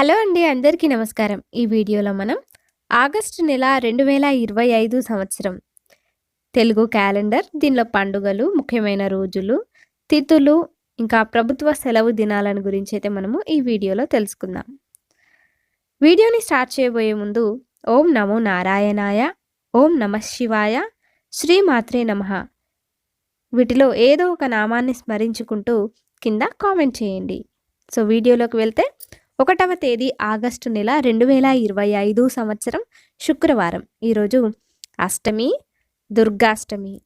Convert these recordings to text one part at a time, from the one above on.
Hello అండి అందరికీ నమస్కారం. ఈ వీడియోలో మనం ఆగస్టు నెల రెండు వేల ఇరవై ఐదు సంవత్సరం తెలుగు క్యాలెండర్ దీనిలో పండుగలు ముఖ్యమైన రోజులు తిథులు ఇంకా ప్రభుత్వ సెలవు దినాలను గురించి అయితే మనము ఈ వీడియోలో తెలుసుకుందాం. వీడియోని స్టార్ట్ చేయబోయే ముందు ఓం నమో నారాయణాయ ఓం నమ శివాయ శ్రీ మాత్రే నమ. వీటిలో ఏదో ఒక నామాన్ని స్మరించుకుంటూ కింద కామెంట్ చేయండి. సో వీడియోలోకి వెళ్తే ఒకటవ తేదీ ఆగస్టు నెల రెండు వేల ఇరవై ఐదు సంవత్సరం శుక్రవారం. ఈరోజు అష్టమి దుర్గాష్టమి.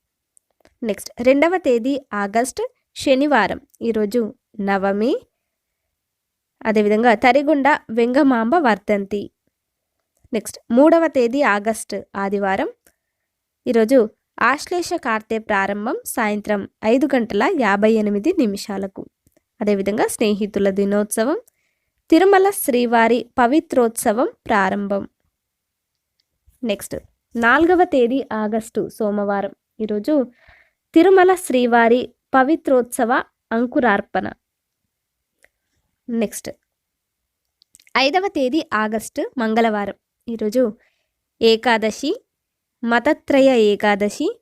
నెక్స్ట్ రెండవ తేదీ ఆగస్ట్ శనివారం. ఈరోజు నవమి అదేవిధంగా తరిగుండ వెంగమాంబ వర్ధంతి. నెక్స్ట్ మూడవ తేదీ ఆగస్ట్ ఆదివారం. ఈరోజు ఆశ్లేష కార్తె ప్రారంభం సాయంత్రం ఐదు గంటల యాభై ఎనిమిది నిమిషాలకు. అదేవిధంగా స్నేహితుల దినోత్సవం తిరుమల శ్రీవారి పవిత్రోత్సవం ప్రారంభం. నెక్స్ట్ నాలుగవ తేదీ ఆగస్టు సోమవారం. ఈరోజు తిరుమల శ్రీవారి పవిత్రోత్సవ అంకురార్పణ. నెక్స్ట్ ఐదవ తేదీ ఆగస్టు మంగళవారం. ఈరోజు ఏకాదశి మతత్రయ ఏకాదశి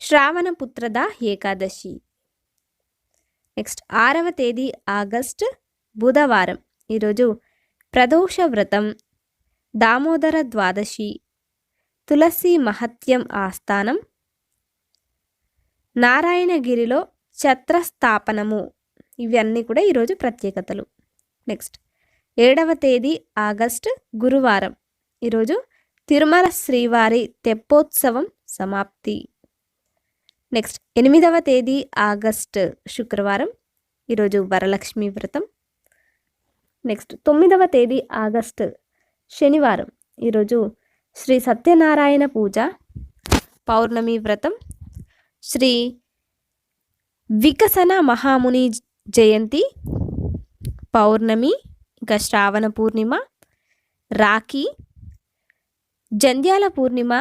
శ్రావణపుత్రద ఏకాదశి. నెక్స్ట్ ఆరవ తేదీ ఆగస్ట్ బుధవారం. ఈరోజు ప్రదోష వ్రతం దామోదర ద్వాదశి తులసి మహత్యం ఆస్థానం నారాయణగిరిలో ఛత్రస్థాపనము. ఇవన్నీ కూడా ఈరోజు ప్రత్యేకతలు. నెక్స్ట్ ఏడవ తేదీ ఆగస్ట్ గురువారం. ఈరోజు తిరుమల శ్రీవారి తెప్పోత్సవం సమాప్తి. నెక్స్ట్ ఎనిమిదవ తేదీ ఆగస్ట్ శుక్రవారం. ఈరోజు వరలక్ష్మి వ్రతం. నెక్స్ట్ తొమ్మిదవ తేదీ ఆగస్ట్ శనివారం. ఈరోజు శ్రీ సత్యనారాయణ పూజ పౌర్ణమి వ్రతం శ్రీ వికసన మహాముని జయంతి పౌర్ణమి ఇంకా శ్రావణ పూర్ణిమ రాఖీ జంధ్యాల పూర్ణిమ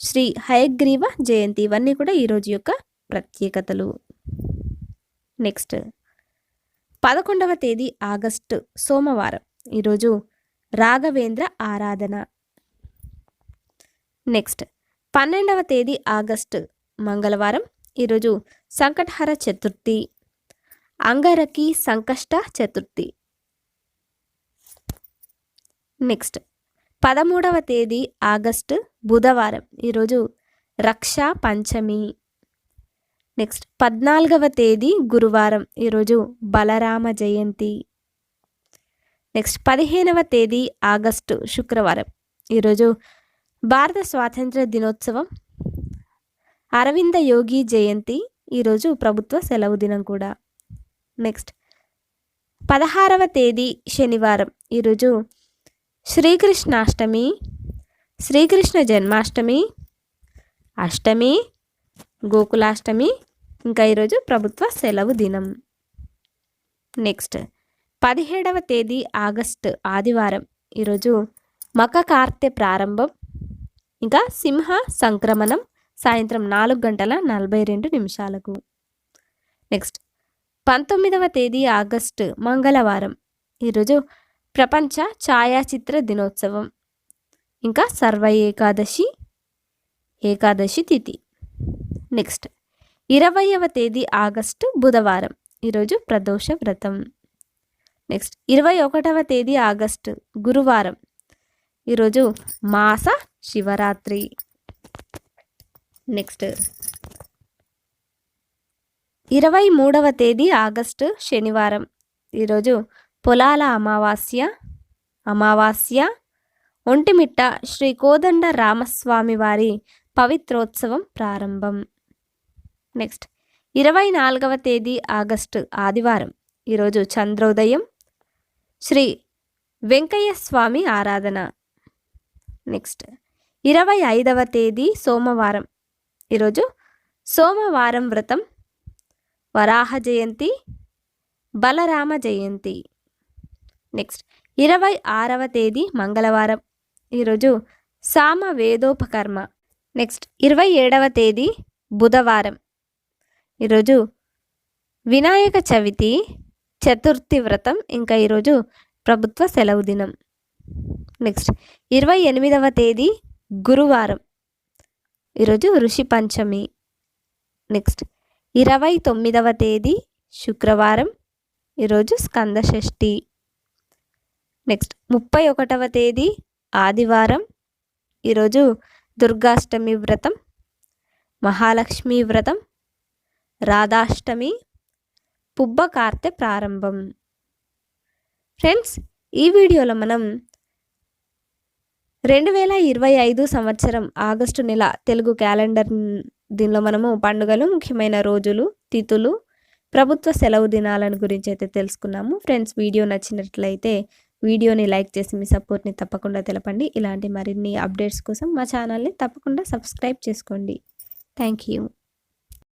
శ్రీ హయగ్రీవ జయంతి ఇవన్నీ కూడా ఈరోజు యొక్క ప్రత్యేకతలు. నెక్స్ట్ పదకొండవ తేదీ ఆగస్టు సోమవారం. ఈరోజు రాఘవేంద్ర ఆరాధన. నెక్స్ట్ పన్నెండవ తేదీ ఆగస్టు మంగళవారం. ఈరోజు సంకటహర చతుర్థి. అంగరకి సంకష్ట చతుర్థి. నెక్స్ట్ పదమూడవ తేదీ ఆగస్టు బుధవారం. ఈరోజు రక్షా పంచమి. నెక్స్ట్ పద్నాలుగవ తేదీ గురువారం ఈరోజు బలరామ జయంతి. నెక్స్ట్ పదిహేనవ తేదీ ఆగస్టు శుక్రవారం ఈరోజు భారత స్వాతంత్ర దినోత్సవం. అరవింద యోగి జయంతి ఈరోజు ప్రభుత్వ సెలవు దినం కూడా. నెక్స్ట్ పదహారవ తేదీ శనివారం ఈరోజు శ్రీకృష్ణాష్టమి శ్రీకృష్ణ జన్మాష్టమి అష్టమి గోకులాష్టమి ఇంకా ఈరోజు ప్రభుత్వ సెలవు దినం. నెక్స్ట్ పదిహేడవ తేదీ ఆగస్టు ఆదివారం ఈరోజు మక కార్తె ప్రారంభం ఇంకా సింహ సంక్రమణం సాయంత్రం నాలుగు గంటల నలభై రెండు నిమిషాలకు. నెక్స్ట్ పంతొమ్మిదవ తేదీ ఆగస్టు మంగళవారం ఈరోజు ప్రపంచ ఛాయాచిత్ర దినోత్సవం ఇంకా సర్వ ఏకాదశి ఏకాదశి తిథి. నెక్స్ట్ ఇరవైవ తేదీ ఆగస్టు బుధవారం. ఈరోజు ప్రదోష వ్రతం. నెక్స్ట్ ఇరవై ఒకటవ తేదీ ఆగస్టు గురువారం. ఈరోజు మాస శివరాత్రి. నెక్స్ట్ ఇరవై మూడవ తేదీ ఆగస్టు శనివారం. ఈరోజు పొలాల అమావాస్య అమావాస్య ఒంటిమిట్ట శ్రీ కోదండ రామస్వామి వారి పవిత్రోత్సవం ప్రారంభం. నెక్స్ట్. ఇరవై నాలుగవ తేదీ ఆగస్టు ఆదివారం. ఈరోజు చంద్రోదయం. శ్రీ వెంకయ్య స్వామి ఆరాధన. నెక్స్ట్. ఇరవై ఐదవ తేదీ సోమవారం. ఈరోజు సోమవారం వ్రతం. వరాహ జయంతి. బలరామ జయంతి. నెక్స్ట్. ఇరవై ఆరవ తేదీ మంగళవారం. ఈరోజు సామ వేదోపకర్మ నెక్స్ట్. ఇరవై ఏడవ తేదీ బుధవారం. ఈరోజు వినాయక చవితి చతుర్థి వ్రతం ఇంకా ఈరోజు ప్రభుత్వ సెలవు దినం. నెక్స్ట్ ఇరవై ఎనిమిదవ తేదీ గురువారం. ఈరోజు ఋషి పంచమి. నెక్స్ట్ ఇరవై తొమ్మిదవ తేదీ శుక్రవారం. ఈరోజు స్కంద షష్ఠి. నెక్స్ట్ ముప్పై ఒకటవ తేదీ ఆదివారం. ఈరోజు దుర్గాష్టమి వ్రతం మహాలక్ష్మి వ్రతం రాధాష్టమి పుబ్బ కార్తె ప్రారంభం. ఫ్రెండ్స్ ఈ వీడియోలో మనం రెండు వేల ఇరవై ఐదు సంవత్సరం ఆగస్టు నెల తెలుగు క్యాలెండర్ దీనిలో మనము పండుగలు ముఖ్యమైన రోజులు తిథులు ప్రభుత్వ సెలవు దినాలను గురించి అయితే తెలుసుకున్నాము. ఫ్రెండ్స్ వీడియో నచ్చినట్లయితే వీడియోని లైక్ చేసి మీ సపోర్ట్ని తప్పకుండా తెలపండి. ఇలాంటి మరిన్ని అప్డేట్స్ కోసం మా ఛానల్ని తప్పకుండా సబ్స్క్రైబ్ చేసుకోండి. Thank you.